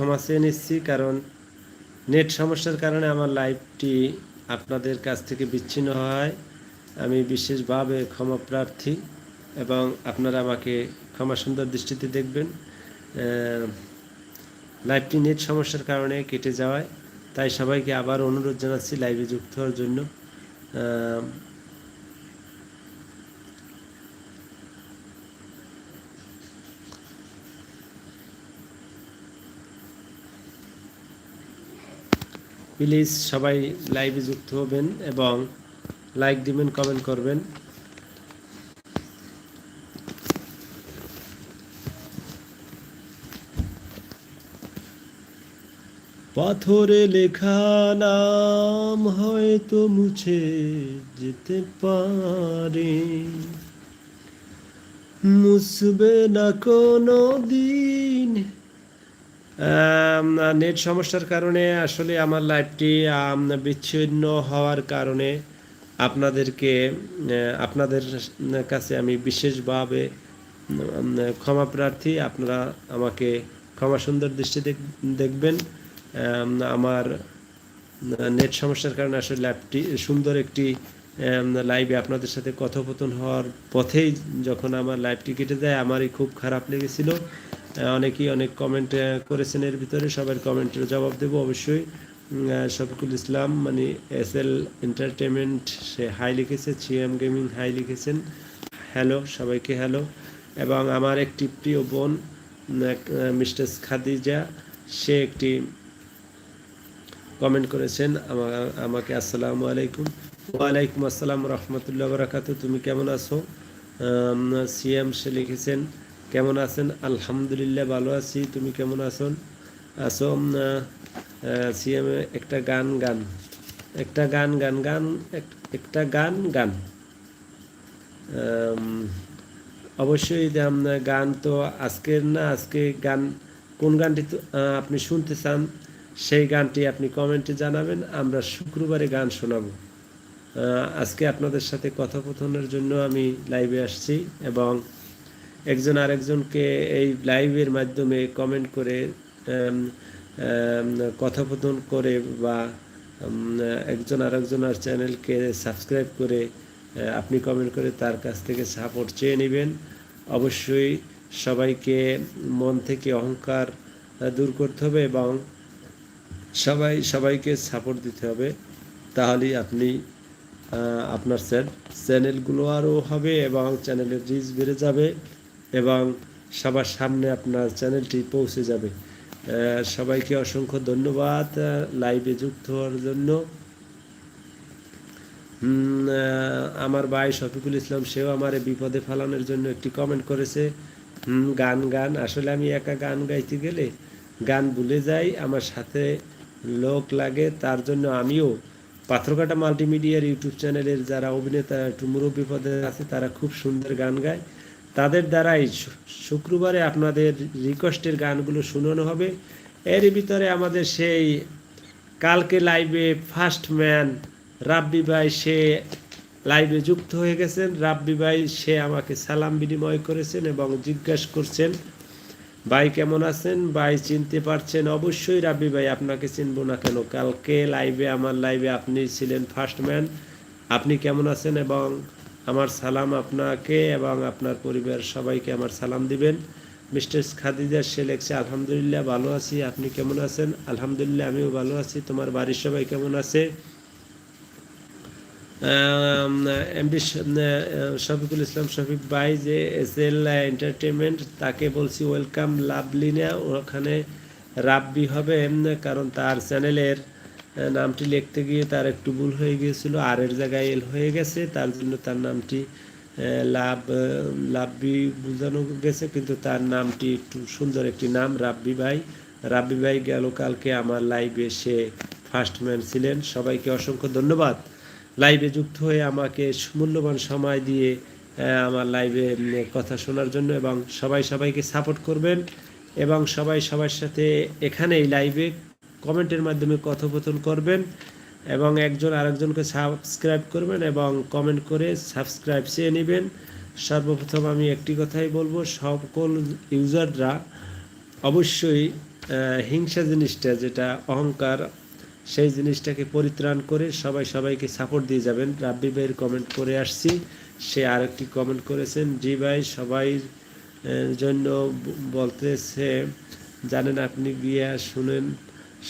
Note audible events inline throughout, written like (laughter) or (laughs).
ক্ষমা চেয়ে নিচ্ছি, কারণ নেট সমস্যার কারণে আমার লাইভটি আপনাদের কাছ থেকে বিচ্ছিন্ন হয়। আমি বিশেষভাবে ক্ষমা প্রার্থী এবং আপনারা আমাকে ক্ষমা সুন্দর দৃষ্টিতে দেখবেন। লাইভটি নেট সমস্যার কারণে কেটে যাওয়ায়, তাই সবাইকে আবার অনুরোধ জানাচ্ছি লাইভে যুক্ত হওয়ার জন্য। প্লিজ সবাই লাইভে যুক্ত হবেন এবং লাইক দিবেন, কমেন্ট করবেন। পাথরে লেখা নাম হয়তো মুছে যেতে পারে। মুসবে না কোনো দিন নেট সমস্যার কারণে আসলে আমার লাইভটি বিচ্ছিন্ন হওয়ার কারণে আপনাদেরকে আপনাদের কাছে আমি বিশেষভাবে ক্ষমা প্রার্থী। আপনারা আমাকে ক্ষমা সুন্দর দৃষ্টি দেখ- দেখবেন আমার নেট সমস্যার কারণে আসলে লাইভটি সুন্দর একটি লাইভে আপনাদের সাথে কথোপকথন হওয়ার পথেই যখন আমার লাইভটি কেটে যায়, আমারই খুব খারাপ লেগেছিল। অনেকেই অনেক কমেন্ট করেছেন এর ভিতরে, সবার কমেন্টের জবাব দেবো অবশ্যই। শফিকুল ইসলাম মানে এস এল এন্টারটেনমেন্ট সে হাই লিখেছে সিএম গেমিং হাই লিখেছেন। হ্যালো সবাইকে হ্যালো এবং আমার একটি প্রিয় বোন মিস্টার খাদিজা, সে একটি কমেন্ট করেছেন, আমা- আমাকে আসসালামু আলাইকুম। ওয়ালাইকুম আসসালাম রহমতুল্লাহ বরাকাত তুমি কেমন আছো? সিএম সে লিখেছেন কেমন আছেন? আলহামদুলিল্লাহ ভালো আছি। তুমি কেমন আছো আছো সিএম একটা গান গান। একটা গান গান গান, এক- একটা গান গান। অবশ্যই গান তো আজকের না, আজকে গান, কোন গানটি আপনি শুনতে চান, সেই গানটি আপনি কমেন্টে জানাবেন, আমরা শুক্রবারে গান শোনাবো। আজকে আপনাদের সাথে কথোপকথনের জন্য আমি লাইভে আসছি এবং একজন আরেকজনকে এই লাইভের মাধ্যমে কমেন্ট করে কথোপকথন করে বা একজন আরেকজনের চ্যানেলকে সাবস্ক্রাইব করে আপনি কমেন্ট করে তার কাছ থেকে সাপোর্ট চেয়ে নেবেন। অবশ্যই সবাইকে মন থেকে অহংকার দূর করতে হবে এবং সবাই, সবাইকে সাপোর্ট দিতে হবে। তাহলেই আপনি আপনার চ্যানেলগুলো আরও হবে এবং চ্যানেলের রিচ বেড়ে যাবে। এবং সবার সামনে আপনার চ্যানেলটি পৌঁছে যাবে। সবাইকে অসংখ্য ধন্যবাদ লাইভে যুক্ত হওয়ার জন্য। আমার ভাই শফিকুল ইসলাম, সেও আমার বিপদে ফেলানোর জন্য একটি কমেন্ট করেছে। গান গান, আসলে আমি একা গান গাইতে গেলে গান ভুলে যাই, আমার সাথে লোক লাগে, তার জন্য আমিও পাথরঘাটা মাল্টিমিডিয়ার ইউটিউব চ্যানেলের যারা অভিনেতা, একটু মুরব্বী আছে, তারা খুব সুন্দর গান গায়। তাদের দ্বারাই শুক্রবারে আপনাদের রিকোয়েস্টের গানগুলো শুনানো হবে। এর ভিতরে আমাদের সেই কালকে লাইভে ফার্স্ট ম্যান রাব্বি ভাই সে লাইভে যুক্ত হয়ে গেছেন। রাব্বি ভাই সে আমাকে সালাম বিনিময় করেছেন এবং জিজ্ঞাসা করছেন, ভাই কেমন আছেন? ভাই চিনতে পারছেন? অবশ্যই রাব্বি ভাই, আপনাকে চিনবো না কেন? কালকে লাইভে আমার লাইভে আপনি ছিলেন ফার্স্ট ম্যান আপনি কেমন আছেন? এবং আমার সালাম আপনাকে এবং আপনার পরিবার সবাইকে আমার সালাম দিবেন। মিস্টার খাদিজা, সে লেখছে, আলহামদুলিল্লাহ, ভালো আছি। আপনি কেমন আছেন? আলহামদুলিল্লাহ, আমিও ভালো আছি। তোমার বাড়ির সবাই কেমন আছে? এমডি শফিকুল ইসলাম, শফিক ভাই যে এস এল এন্টারটেনমেন্ট তাকে বলছি, ওয়েলকাম, লাভলিনা। ওখানে রাব্বি হবে কারণ তার চ্যানেলের নামটি লিখতে গিয়ে তার একটু ভুল হয়ে গিয়েছিল, আর এর জায়গায় এল হয়ে গেছে, তার জন্য তার নামটি লাভ লাভবি বোঝানো গেছে, কিন্তু তার নামটি একটু সুন্দর একটি নাম, রাব্বি ভাই। রাব্বি ভাই গেল কালকে আমার লাইভে সে ফার্স্ট ম্যান ছিলেন। সবাইকে অসংখ্য ধন্যবাদ। লাইভে যুক্ত হয়ে আমাকে মূল্যবান সময় দিয়ে আমার লাইভে কথা শোনার জন্য এবং সবাই সবাইকে সাপোর্ট করবেন এবং সবাই সবার সাথে এখানে এই লাইভে কমেন্টের মাধ্যমে কথোপকথন করবেন এবং একজন আরেকজনকে সাবস্ক্রাইব করবেন এবং কমেন্ট করে সাবস্ক্রাইব চেয়ে নেবেন। সর্বপ্রথম আমি একটি কথাই বলব, সকল ইউজাররা অবশ্যই হিংসা জিনিসটা যেটা অহংকার, সেই জিনিসটাকে পরিত্রাণ করে সবাই সবাইকে সাপোর্ট দিয়ে যাবেন। রাব্বি ভাইয়ের কমেন্ট করে আসছি। সে আরেকটি কমেন্ট করেছেন, জি ভাই, সবাই জন্য বলতেছে, জানেন আপনি গিয়া শুনেন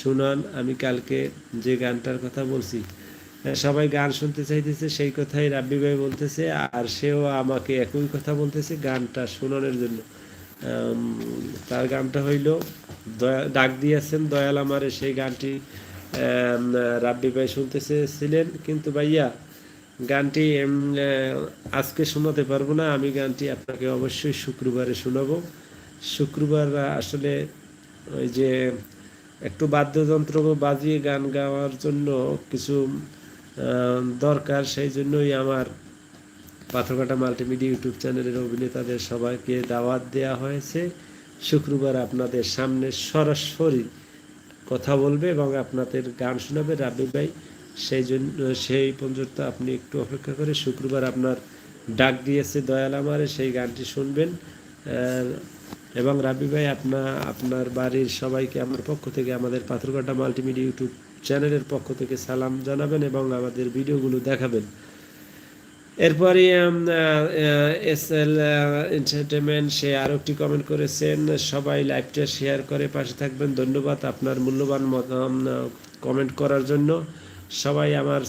শুনান, আমি কালকে যে গানটার কথা বলছি সবাই গান শুনতে চাইতেছে, সেই কথাই রাব্বি ভাই বলতেছে, আর সেও আমাকে একই কথা বলতেছে গানটা শোনানোর জন্য। তার গানটা হইল ডাক দিয়েছেন, দয়াল আমারে, সেই গানটি রাব্বি ভাই শুনতে চেয়েছিলেন কিন্তু ভাইয়া, গানটি আজকে শোনাতে পারব না, আমি গানটি আপনাকে অবশ্যই শুক্রবারে শোনাবো। শুক্রবার আসলে ওই যে একটু বাদ্যযন্ত্র বাজিয়ে গান গাওয়ার জন্য কিছু দরকার, সেই জন্যই আমার পাথরঘাটা মাল্টিমিডিয়া ইউটিউব চ্যানেলের অভিনেতাদের সবাইকে দাওয়াত দেওয়া হয়েছে। শুক্রবার আপনাদের সামনে সরাসরি কথা বলবে এবং আপনাদের গান শোনাবে রাবি ভাই। সেই জন্য, সেই পর্যন্ত আপনি একটু অপেক্ষা করে শুক্রবার আপনার ডাক দিয়েছে দয়াল আমারে, সেই গানটি শুনবেন। এবং রাবি ভাই, আপনা, আপনার বাড়ির সবাইকে, আমার পক্ষ থেকে, আমাদের পাথরঘাটা মাল্টিমিডিয়া ইউটিউব চ্যানেলের পক্ষ থেকে সালাম জানাবেন এবং আমাদের ভিডিওগুলো দেখাবেন। এরপরে এস এল এন্টারটেনমেন্ট সে আরও একটি কমেন্ট করেছেন, সবাই লাইভটা শেয়ার করে পাশে থাকবেন। ধন্যবাদ আপনার মূল্যবান কমেন্ট করার জন্য। সবাই আমার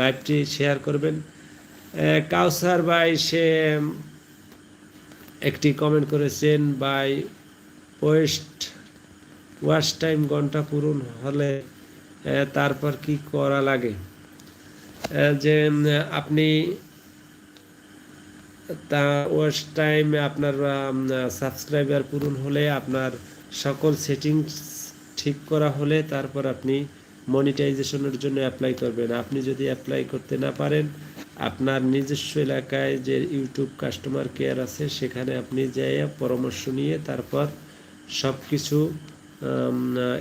লাইভটি শেয়ার করবেন। কাউসার ভাই, সে একটি কমেন্ট করেছেন বাই ওয়েস্ট ওয়াশ টাইম ঘণ্টা পূরণ হলে তারপর কি করা লাগে? যে আপনি তা ওয়াচ টাইম আপনার সাবস্ক্রাইবার পূরণ হলে, আপনার সকল সেটিংস ঠিক করা হলে, তারপর আপনি মনিটাইজেশনের জন্য অ্যাপ্লাই করবেন। আপনি যদি অ্যাপ্লাই করতে না পারেন আপনার নিজস্ব এলাকায় যে ইউটিউব কাস্টমার কেয়ার আছে, সেখানে আপনি যাই পরামর্শ নিয়ে তারপর সব কিছু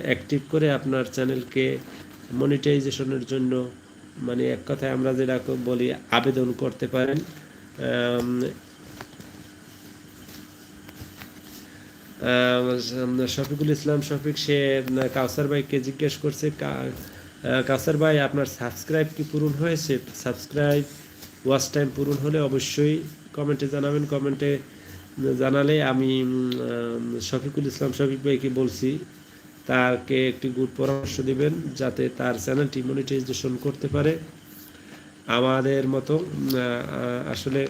অ্যাক্টিভ করে আপনার চ্যানেলকে মনিটাইজেশনের জন্য মানে এক কথায় আমরা যেটা বলি আবেদন করতে পারেন। শফিকুল ইসলাম, শফিক, সে, কাউসার ভাইকে জিজ্ঞেস করছে কাউসার ভাই, আপনার সাবস্ক্রাইব কি পূরণ হয়েছে? সাবস্ক্রাইব ওয়াচ টাইম পূরণ হলে অবশ্যই কমেন্টে জানাবেন। কমেন্টে জানালে আমি শফিকুল ইসলাম শফিক ভাইকে বলছি তাকে একটি গুড পরামর্শ দিবেন যাতে তার চ্যানেলটি মনিটাইজেশন করতে পারে। আমাদের মতো আসলে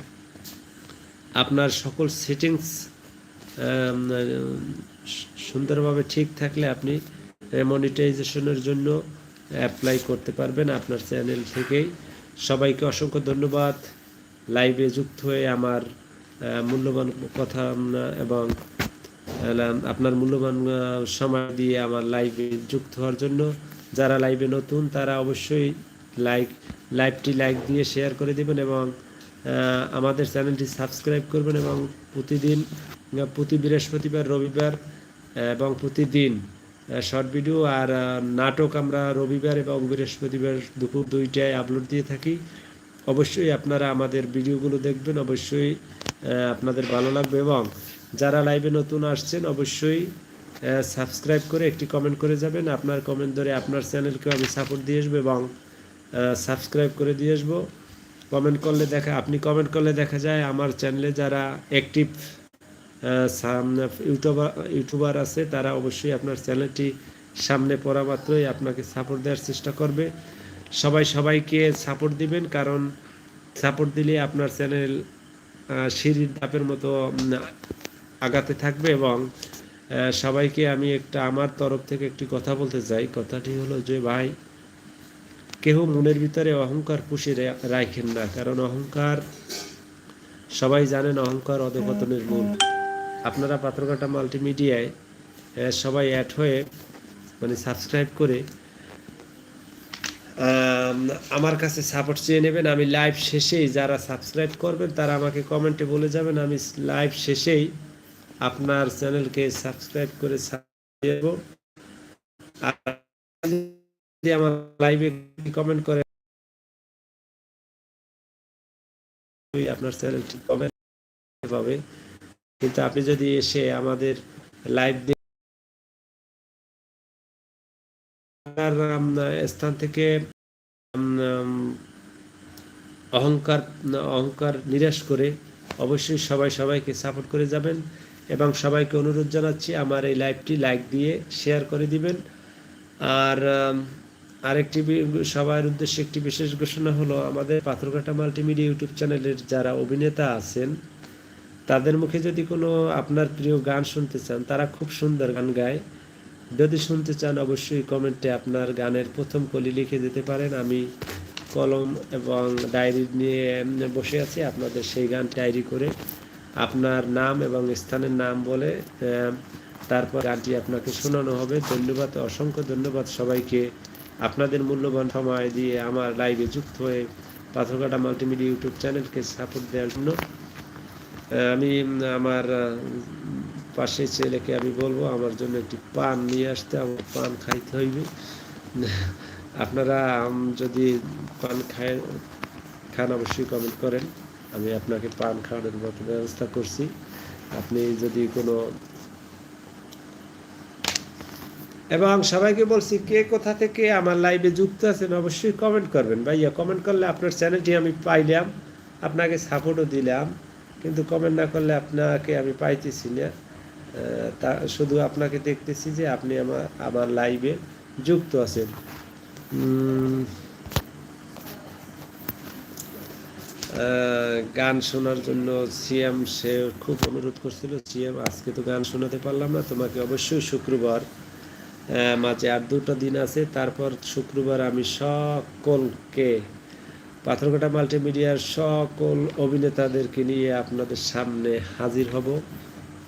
আপনার সকল সেটিংস সুন্দরভাবে ঠিক থাকলে আপনি মনিটাইজেশনের জন্য অ্যাপ্লাই করতে পারবেন আপনার চ্যানেল থেকেই। সবাইকে অসংখ্য ধন্যবাদ। লাইভে যুক্ত হয়ে আমার মূল্যবান কথা এবং আপনার মূল্যবান সময় দিয়ে আমার লাইভে যুক্ত হওয়ার জন্য যারা লাইভে নতুন তারা অবশ্যই লাইক লাইভটি লাইক দিয়ে শেয়ার করে দেবেন এবং আমাদের চ্যানেলটি সাবস্ক্রাইব করবেন এবং প্রতিদিন, প্রতি বৃহস্পতিবার, রবিবার এবং প্রতিদিন শর্ট ভিডিও আর নাটক আমরা রবিবার এবং বৃহস্পতিবার দুপুর দুইটায় আপলোড দিয়ে থাকি। অবশ্যই আপনারা আমাদের ভিডিওগুলো দেখবেন, অবশ্যই আপনাদের ভালো লাগবে এবং যারা লাইভে নতুন আসছেন, অবশ্যই সাবস্ক্রাইব করে একটি কমেন্ট করে যাবেন। আপনার কমেন্ট ধরে আপনার চ্যানেলকেও আমি সাপোর্ট দিয়ে আসব এবং সাবস্ক্রাইব করে দিয়ে আসব। কমেন্ট করলে দেখা, আপনি কমেন্ট করলে দেখা যায় আমার চ্যানেলে যারা অ্যাক্টিভ ইউটিউবার ইউটিউবার আছে, তারা অবশ্যই আপনার চ্যানেলটি সামনে পড়া মাত্রই আপনাকে সাপোর্ট দেওয়ার চেষ্টা করবে। সবাই সবাইকে সাপোর্ট দিবেন, কারণ সাপোর্ট দিলে আপনার চ্যানেল সিঁড়ির ধাপের মতো আগাতে থাকবে এবং সবাইকে আমি একটা, আমার তরফ থেকে একটি কথা বলতে চাই। কথাটি হলো যে, ভাই, কেহ মনের ভিতরে অহংকার পুষে রাখেন না, কারণ অহংকার, সবাই জানেন অহংকার অধপতনের মূল। আপনারা পাথরঘাটা মাল্টিমিডিয়ায় সবাই অ্যাড হয়ে মানে সাবস্ক্রাইব করে আম, আমার কাছে সাপোর্ট চেয়ে নেবেন। আমি লাইভ শেষেই যারা সাবস্ক্রাইব করবেন তারা আমাকে কমেন্টে বলে যাবেন আমি লাইভ শেষেই আপনার চ্যানেলকে সাবস্ক্রাইব করে দেব। আর যদি আমার লাইভে কমেন্ট করে আপনার চ্যানেলটি কমেন্ট পাবে। কিন্তু আপনি যদি এসে আমাদের লাইভ স্থান থেকে অহংকার অহংকার নিরাশ করে অবশ্যই সবাই সবাইকে সাপোর্ট করে যাবেন এবং সবাইকে অনুরোধ জানাচ্ছি আমার এই লাইভটি লাইক দিয়ে শেয়ার করে দিবেন। আর আরেকটি সবার উদ্দেশ্যে একটি বিশেষ ঘোষণা হলো আমাদের পাথরঘাটা মাল্টিমিডিয়া ইউটিউব চ্যানেলের যারা অভিনেতা আছেন তাদের মুখে যদি কোনো আপনার প্রিয় গান শুনতে চান, তারা খুব সুন্দর গান গায়। যদি শুনতে চান, অবশ্যই কমেন্টে আপনার গানের প্রথম কলি লিখে দিতে পারেন। আমি কলম এবং ডায়েরি নিয়ে বসে আছি আপনাদের সেই গান ডায়েরি করে। আপনার নাম এবং স্থানের নাম বলে তারপর গানটি আপনাকে শোনানো হবে। ধন্যবাদ, অসংখ্য ধন্যবাদ সবাইকে। আপনাদের মূল্যবান সময় দিয়ে আমার লাইভে যুক্ত হয়ে পাথরঘাটা মাল্টিমিডিয়া ইউটিউব চ্যানেলকে সাপোর্ট দেওয়ার জন্য আমি, আমার পাশে ছেলেকে আমি বলব, আমার জন্য একটি পান নিয়ে আসতে, আমার পান খাইতে হইবে। (laughs) আপনারা যদি পান খায়, খান অবশ্যই কমেন্ট করেন। আমি আপনাকে পান খাওয়ানোর মতো ব্যবস্থা করছি। আপনি যদি কোনো, এবং সবাইকে বলছি, কে কোথা থেকে আমার লাইভে যুক্ত আছেন, অবশ্যই কমেন্ট করবেন। ভাইয়া কমেন্ট করলে আপনার চ্যানেলটি আমি পাইলাম, আপনাকে সাপোর্টও দিলাম। কিন্তু কমেন্ট না করলে আপনাকে আমি পাইতেছি না। তা শুধু আপনাকে দেখতেছি যে আপনি আমার আমার লাইভে যুক্ত আছেন। গান শোনার জন্য সিএম সে খুব অনুরোধ করছিল। সিএম আজকে তো গান শোনাতে পারলাম না, তোমাকে অবশ্যই শুক্রবার মাঝে আর দুটো দিন আছে। তারপর শুক্রবার আমি সকলকে পাথরঘাটা মাল্টিমিডিয়ার সকল অভিনেতাদেরকে নিয়ে আপনাদের সামনে হাজির হব।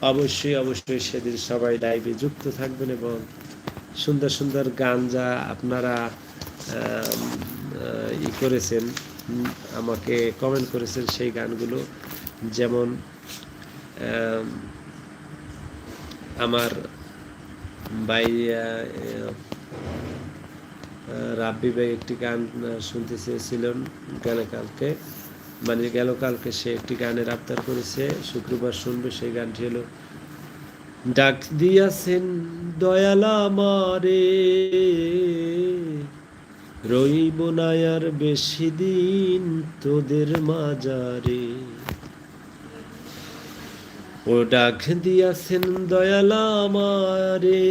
অবশ্যই অবশ্যই সেদিন সবাই লাইভে যুক্ত থাকবেন এবং সুন্দর সুন্দর গান যা আপনারা ই করেছেন আমাকে কমেন্ট করেছেন সেই গানগুলো যেমন আমার আহ, রাব্বি ভাই একটি গান শুনতে চেয়েছিলেন গেলে কালকে। মানে গেল কালকে সে একটি গানের আবদার করেছে, শুক্রবার শুনবে সেই গানটি হলো, ডাক দিয়াছেন দয়ালা মারে রইব না আর বেশি দিন তোদের মাজারে। ও ডাক দিয়াছেন দয়ালা মারে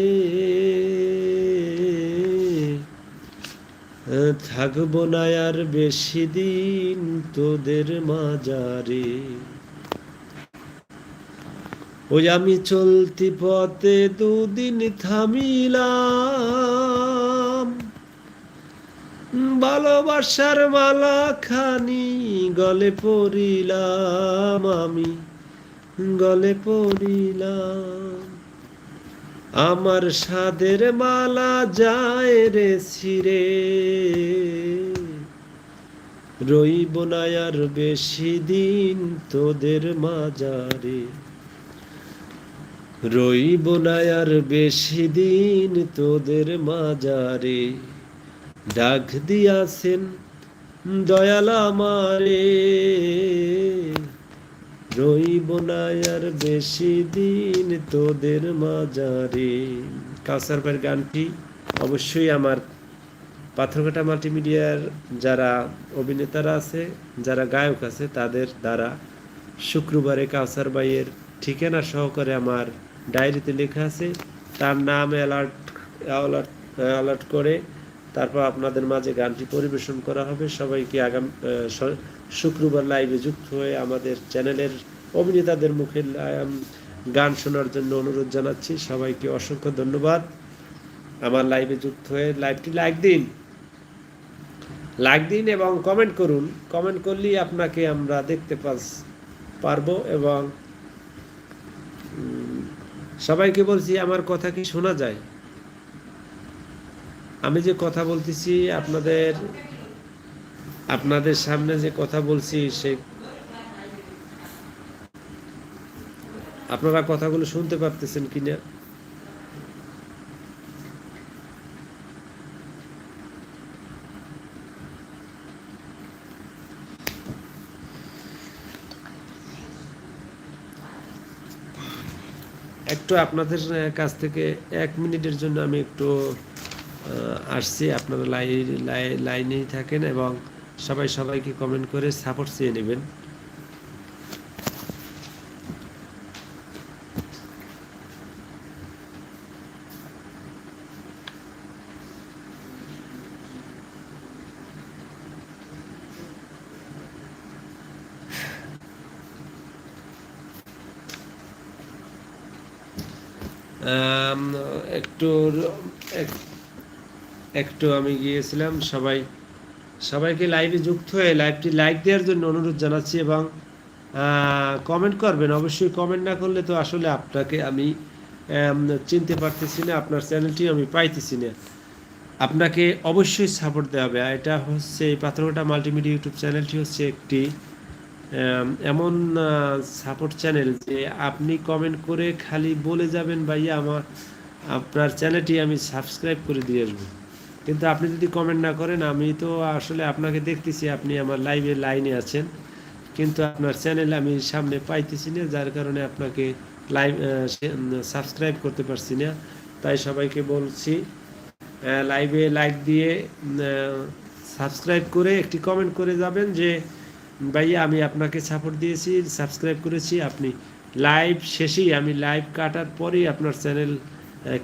থাকব না আর বেশি দিন তোদের মাজারে। ওই আমি চলতি পথে দুদিন থামিলাম। ভালোবাসার মালা খানি গলে পড়িলাম আমি, গলে পড়িলাম। আমার সাদের মালা যায় রে ছিরে রইব না আর বেশি দিন তোদের মাজারে। রইব আর বেশি দিন তোদের মাজারে। ডাক দিয়াছেন দয়াল আমারে। রইব না আর বেশি দিন তোদের মাজারে কাউসার ভাইয়ের গানটি অবশ্যই আমার পাথরঘাটা মাল্টিমিডিয়ার যারা অভিনেতারা আছে, যারা গায়ক আছে, তাদের দ্বারা শুক্রবারে কাউসার ভাইয়ের ঠিকানা সহকারে আমার ডায়েরিতে লেখা আছে। তার নাম অ্যালার্ট অ্যালার্ট অ্যালার্ট করে তারপর আপনাদের মাঝে গানটি পরিবেশন করা হবে। সবাইকে আগাম শুক্রবার লাইভে যুক্ত হয়ে আমাদের চ্যানেলের অভিনেতাদের মুখে গান শোনার জন্য অনুরোধ জানাচ্ছি। সবাইকে অসংখ্য ধন্যবাদ। আমার লাইভে যুক্ত হয়ে লাইভটি লাইক দিন। লাইক দিন এবং কমেন্ট করুন। কমেন্ট করলেই আপনাকে আমরা দেখতে পাস- পারব এবং সবাইকে বলছি আমার কথা কি শোনা যায়? আমি যে কথা বলতেছি আপনাদের আপনাদের সামনে যে কথা বলছি, সে আপনারা কথাগুলো শুনতে পারতেছেন কিনা একটু আপনাদের কাছ থেকে এক মিনিটের জন্য আমি একটু আসছি। আপনারা লাইন লাইনেই থাকেন এবং সবাই সবাইকে কমেন্ট করে সাপোর্ট চেয়ে নেবেন। একটু একটু আমি গিয়েছিলাম সবাই সবাইকে লাইভে যুক্ত হয়ে লাইভটি লাইক দেওয়ার জন্য অনুরোধ জানাচ্ছি এবং কমেন্ট করবেন। অবশ্যই কমেন্ট না করলে তো আসলে আপনাকে আমি চিনতে পারতেছি না, আপনার চ্যানেলটি আমি পাইতেছি না। আপনাকে অবশ্যই সাপোর্ট দেওয়া হবে। এটা হচ্ছে, এই পাথরঘাটা মাল্টিমিডিয়া ইউটিউব চ্যানেলটি হচ্ছে একটি এমন সাপোর্ট চ্যানেল যে আপনি কমেন্ট করে খালি বলে যাবেন ভাইয়া, আমার, আপনার চ্যানেলটি আমি সাবস্ক্রাইব করে দিয়ে আসব। কিন্তু আপনি যদি কমেন্ট না করেন, আমি তো আসলে আপনাকে দেখতেছি, আপনি আমার লাইভে লাইনে আছেন। কিন্তু আপনার চ্যানেল আমি সামনে পাইতেছি না, যার কারণে আপনাকে লাইভ সাবস্ক্রাইব করতে পারছি না। তাই সবাইকে বলছি লাইভে লাইক দিয়ে সাবস্ক্রাইব করে একটি কমেন্ট করে যাবেন যে, ভাইয়া, আমি আপনাকে সাপোর্ট দিয়েছি সাবস্ক্রাইব করেছি, আপনি লাইভ শেষেই, আমি লাইভ কাটার পরেই আপনার চ্যানেল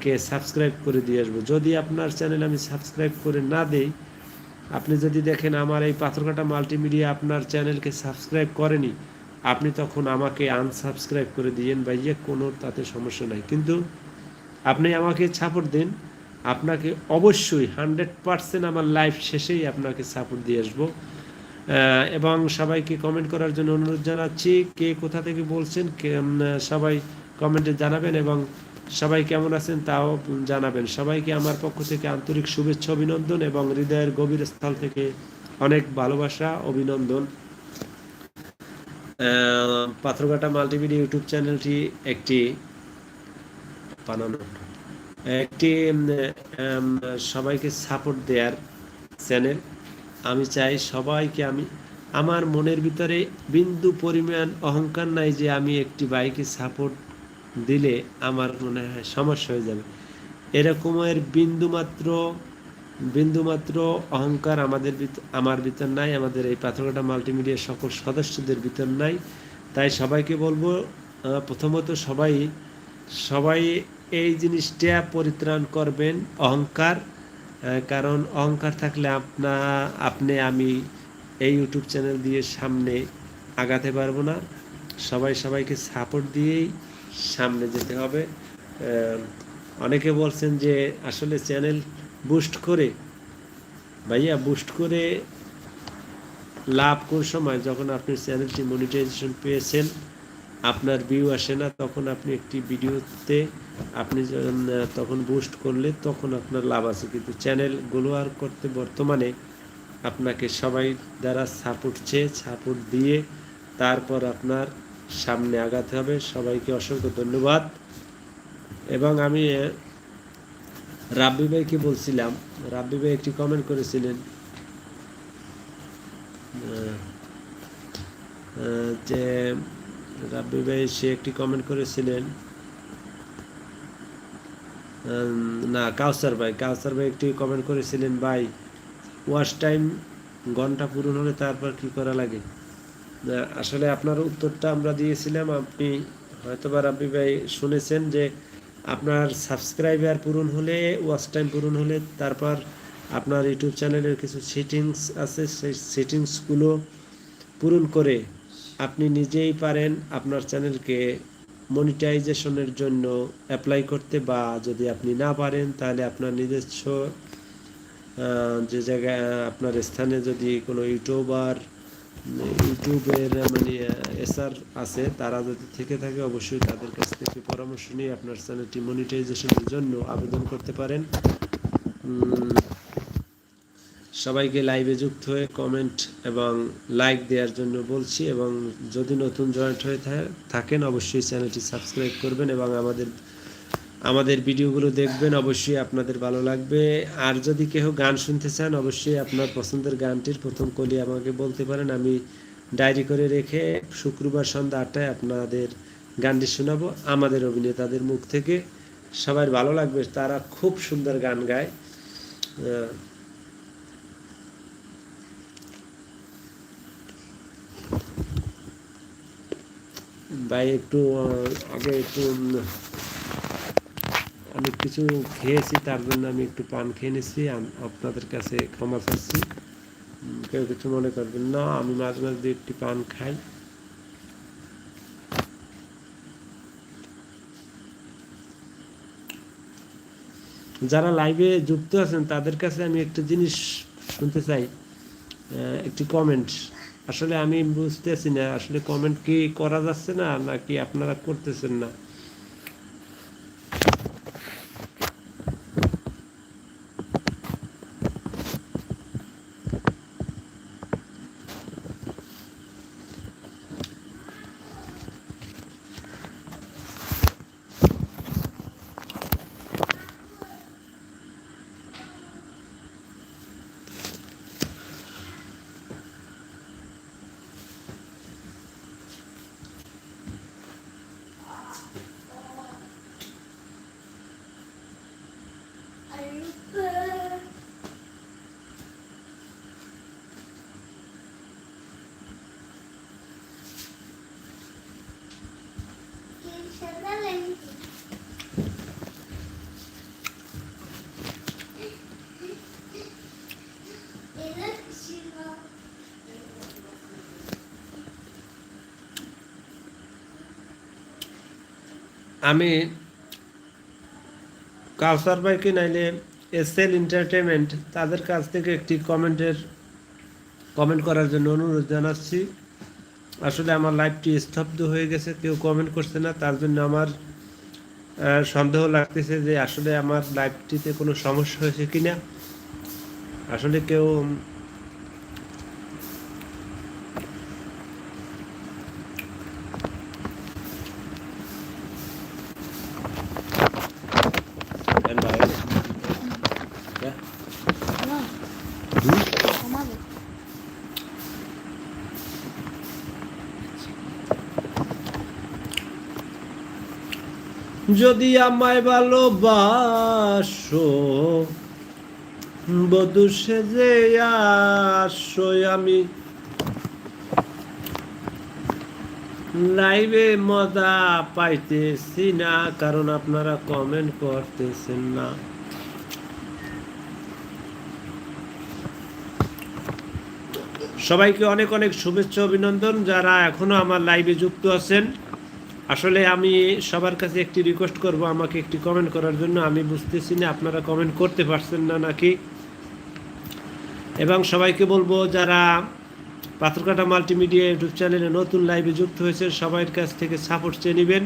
কে সাবস্ক্রাইব করে দিয়ে আসব। যদি আপনার চ্যানেল আমি সাবস্ক্রাইব করে না দেই, আপনি যদি দেখেন আমার এই পাথরঘাটা মাল্টিমিডিয়া আপনার চ্যানেলকে সাবস্ক্রাইব করেনি, আপনি তখন আমাকে আনসাবস্ক্রাইব করে দিয়েন বা ইয়ে কোনো তাতে সমস্যা নাই। কিন্তু আপনি আমাকে সাপোর্ট দিন, আপনাকে অবশ্যই হান্ড্রেড পারসেন্ট আমার লাইফ শেষেই আপনাকে সাপোর্ট দিয়ে আসব। এবং সবাইকে কমেন্ট করার জন্য অনুরোধ জানাচ্ছি, কে কোথা থেকে বলছেন সবাই কমেন্টে জানাবেন এবং সবাই কেমন আছেন তাও জানাবেন। সবাইকে আমার পক্ষ থেকে আন্তরিক শুভেচ্ছা, অভিনন্দন এবং হৃদয়ের গভীর স্থল থেকে অনেক ভালোবাসা, অভিনন্দন। পাথরঘাটা মাল্টিমিডিয়া ইউটিউব চ্যানেলটি একটি বানানো। একটি সবাইকে সাপোর্ট দেওয়ার চ্যানেল। আমি চাই সবাইকে আমি, আমার মনের ভিতরে বিন্দু পরিমাণ অহংকার নাই যে আমি একটি বাইকে সাপোর্ট দিলে আমার মনে হয় সমস্যা হয়ে যাবে। এরকমের বিন্দু মাত্র বিন্দু মাত্র অহংকার আমাদের আমার ভিতর নাই, আমাদের এই পাথরঘাটা মাল্টিমিডিয়ার সকল সদস্যদের ভিতর নাই। তাই সবাইকে বলব প্রথমত সবাই সবাই এই জিনিসটা পরিত্রাণ করবেন, অহংকার কারণ অহংকার থাকলে আপনা, আপনি, আমি এই ইউটিউব চ্যানেল দিয়ে সামনে আগাতে পারব না। সবাই সবাইকে সাপোর্ট দিয়েই সামনে যেতে হবে। অনেকে বলছেন যে আসলে চ্যানেল বুস্ট করে, ভাইয়া বুস্ট করে লাভ কোন সময়? যখন আপনি চ্যানেলটি মনিটাইজেশন পেয়েছেন, আপনার ভিউ আসে না, তখন আপনি একটি ভিডিওতে আপনি তখন বুস্ট করলে তখন আপনার লাভ আছে। কিন্তু চ্যানেল গ্লোয়ার করতে বর্তমানে আপনাকে সবাই দ্বারা সাপোর্ট চেয়ে সাপোর্ট দিয়ে তারপর আপনার সামনে আগাতে হবে। সবাইকে অসংখ্য ধন্যবাদ। এবং আমি রাব্বি ভাইকে বলছিলাম, রাব্বি ভাই একটি কমেন্ট করেছিলেন যে রাব্বি ভাই, সে একটি কমেন্ট করেছিলেন না, কাউসার ভাই কাউসার ভাই একটি কমেন্ট করেছিলেন, ভাই ওয়াশ টাইম ঘণ্টা পূরণ হলে তারপর কি করা লাগে? আসলে আপনার উত্তরটা আমরা দিয়েছিলাম, আপনি হয়তো বা রাব্বি ভাই শুনেছেন যে আপনার সাবস্ক্রাইবার পূরণ হলে ওয়াচ টাইম পূরণ হলে তারপর আপনার ইউটিউব চ্যানেলের কিছু সেটিংস আছে, সেই সেটিংসগুলো পূরণ করে আপনি নিজেই পারেন আপনার চ্যানেলকে মনিটাইজেশনের জন্য অ্যাপ্লাই করতে বা যদি আপনি না পারেন তাহলে আপনার নিজস্ব যে জায়গায়, আপনার স্থানে যদি কোনো ইউটিউবার ইউটিউবের মানে এসআর আছে, তারা যদি থেকে থাকে অবশ্যই তাদের কাছ থেকে পরামর্শ নিয়ে আপনার চ্যানেলটি মনিটাইজেশনের জন্য আবেদন করতে পারেন। সবাইকে লাইভে যুক্ত হয়ে কমেন্ট এবং লাইক দেওয়ার জন্য বলছি এবং যদি নতুন জয়েন্ট হয়ে থাকেন অবশ্যই চ্যানেলটি সাবস্ক্রাইব করবেন এবং আমাদের আমাদের ভিডিওগুলো দেখবেন, অবশ্যই আপনাদের ভালো লাগবে। আর যদি কেউ গান শুনতে চান, অবশ্যই আপনার পছন্দের গানটির প্রথম কলি আমাকে বলতে পারেন। আমি ডায়েরি করে রেখে শুক্রবার সন্ধ্যা আটটায় আপনাদের গানটি শোনাবো, আমাদের অভিনেতাদের মুখ থেকে। সবার ভালো লাগবে, তারা খুব সুন্দর গান গায়। ভাই একটু আগে একটু আমি কিছু খেয়েছি, তার জন্য আমি একটু পান খেয়ে আম- আপনাদের কাছে ক্ষমা চাচ্ছি। কেউ কিছু মনে করবেন না, আমি মাঝে মাঝে দুই একটি পান খাই। যারা লাইভে যুক্ত আছেন, তাদের কাছে আমি একটা জিনিস শুনতে চাই একটি কমেন্ট আসলে আমি বুঝতেছি না, আসলে কমেন্ট কি করা যাচ্ছে না, নাকি আপনারা করতেছেন না? আমি কাউসার ভাইকে নাইলে এসএল এন্টারটেনমেন্ট তাদের কাছ থেকে একটি কমেন্টের কমেন্ট করার জন্য অনুরোধ জানাচ্ছি। আসলে আমার লাইভটি স্তব্ধ হয়ে গেছে, কেউ কমেন্ট করছে না, তার জন্য আমার সন্দেহ লাগতেছে যে আসলে আমার লাইভটিতে কোনো সমস্যা হয়েছে কিনা। আসলে কেউ যদি আমায় ভালোবাসো, বধু সেজে আসো আমি। লাইভে মজা পাইতেছি না, কারণ আপনারা কমেন্ট করতেছেন না। সবাইকে অনেক অনেক শুভেচ্ছা, অভিনন্দন। যারা এখনও আমার লাইভে যুক্ত আছেন আসলে আমি সবার কাছে একটি রিকোয়েস্ট করব, আমাকে একটি কমেন্ট করার জন্য। আমি বুঝতেছি না আপনারা কমেন্ট করতে পারছেন না নাকি? এবং সবাইকে বলব, যারা পাথরকাটা মাল্টিমিডিয়া ইউটিউব চ্যানেলে নতুন লাইভে যুক্ত হয়েছে সবাইয়ের কাছ থেকে সাপোর্ট চেয়ে নেবেন।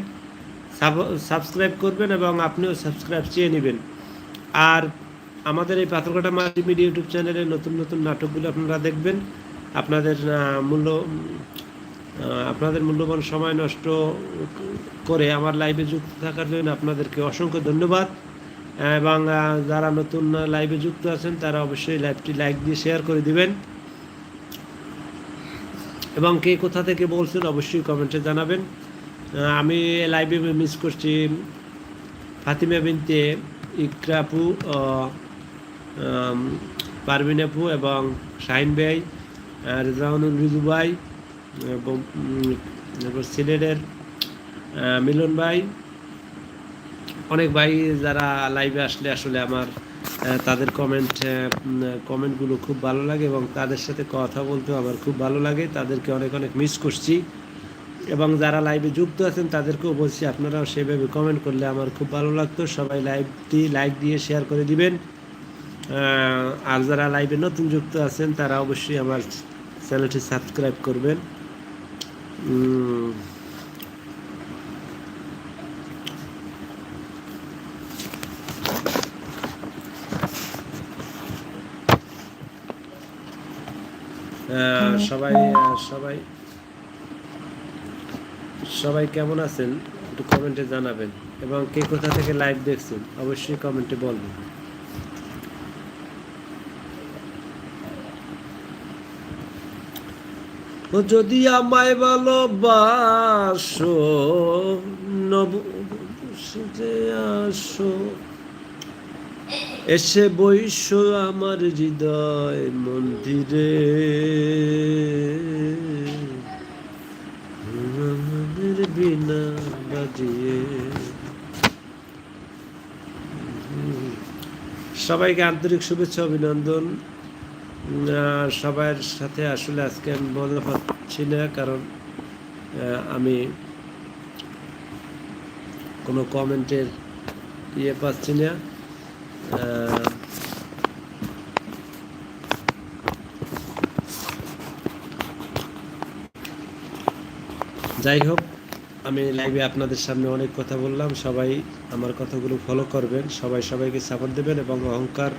সাবস্ক্রাইব করবেন এবং আপনিও সাবস্ক্রাইব চেয়ে নেবেন। আর আমাদের এই পাথরকাটা মাল্টিমিডিয়া ইউটিউব চ্যানেলে নতুন নতুন নাটকগুলো আপনারা দেখবেন। আপনাদের মূল্য আপনাদের মূল্যবান সময় নষ্ট করে আমার লাইভে যুক্ত থাকার জন্য আপনাদেরকে অসংখ্য ধন্যবাদ। এবং যারা নতুন লাইভে যুক্ত আছেন, তারা অবশ্যই লাইভটি লাইক দিয়ে শেয়ার করে দিবেন। এবং কে কোথা থেকে বলছেন, অবশ্যই কমেন্টে জানাবেন। আমি লাইভে মিস করছি ফাতিমা বিনতে ইকরাপু পারভিন আপু এবং শাহিন ভাই রেজাউনুল রিজু ভাই। তারপর সিলেটের মিলন ভাই, অনেক ভাই যারা লাইভে আসলে আসলে আমার তাদের কমেন্ট কমেন্টগুলো খুব ভালো লাগে এবং তাদের সাথে কথা বলতেও আমার খুব ভালো লাগে। তাদেরকে অনেক অনেক মিস করছি। এবং যারা লাইভে যুক্ত আছেন, তাদেরকেও বলছি আপনারাও সেভাবে কমেন্ট করলে আমার খুব ভালো লাগতো। সবাই লাইভটি লাইক দিয়ে শেয়ার করে দিবেন। আর যারা লাইভে নতুন যুক্ত আছেন, তারা অবশ্যই আমার চ্যানেলটি সাবস্ক্রাইব করবেন। সবাই আহ, সবাই সবাই কেমন আছেন? একটু কমেন্টে জানাবেন। এবং কে কোথা থেকে লাইভ দেখছেন? অবশ্যই কমেন্টে বলবেন। ও যদি আমায় ভালোবাসো আসো। এসে বৈশ্য আমার হৃদয় মন্দিরে। বিনা বাজিয়ে। সবাইকে আন্তরিক শুভেচ্ছা, অভিনন্দন। সবার সাথে আসলে আজকে আমি বলতে পারছি না, কারণ আমি কোনো কমেন্টের ইয়ে পাচ্ছি না। যাই হোক, আমি লাইভে আপনাদের সামনে অনেক কথা বললাম। সবাই আমার কথাগুলো ফলো করবেন। সবাই সবাইকে সাপোর্ট দেবেন এবং অহংকার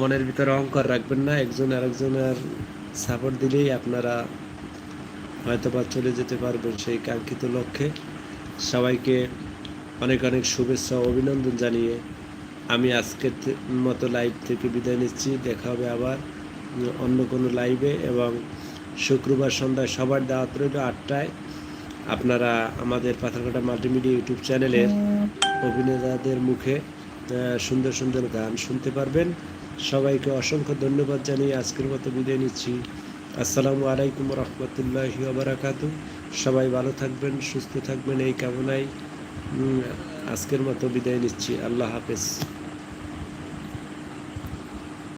মনের ভিতরে অহংকার রাখবেন না একজন আরেকজনের সাপোর্ট দিলেই আপনারা হয়তো বা চলে যেতে পারবেন সেই কাঙ্ক্ষিত লক্ষ্যে। সবাইকে অনেক অনেক শুভেচ্ছা অভিনন্দন জানিয়ে আমি আজকের মতো লাইভ থেকে বিদায় নিচ্ছি। দেখা হবে আবার অন্য কোনো লাইভে এবং শুক্রবার সন্ধ্যায় সবার দাওয়াত রইল আটটায়। আপনারা আমাদের পাথরঘাটা মাল্টিমিডিয়া ইউটিউব চ্যানেলের অভিনেতাদের মুখে সুন্দর সুন্দর গান শুনতে পারবেন। সবাইকে অসংখ্য ধন্যবাদ জানিয়ে আজকের মতো বিদায় নিচ্ছি। আসসালামু আলাইকুম রহমতুল্লাহ ওবরাকাত সবাই ভালো থাকবেন, সুস্থ থাকবেন, এই কামনায় আজকের মতো বিদায় নিচ্ছি। আল্লাহ হাফেজ।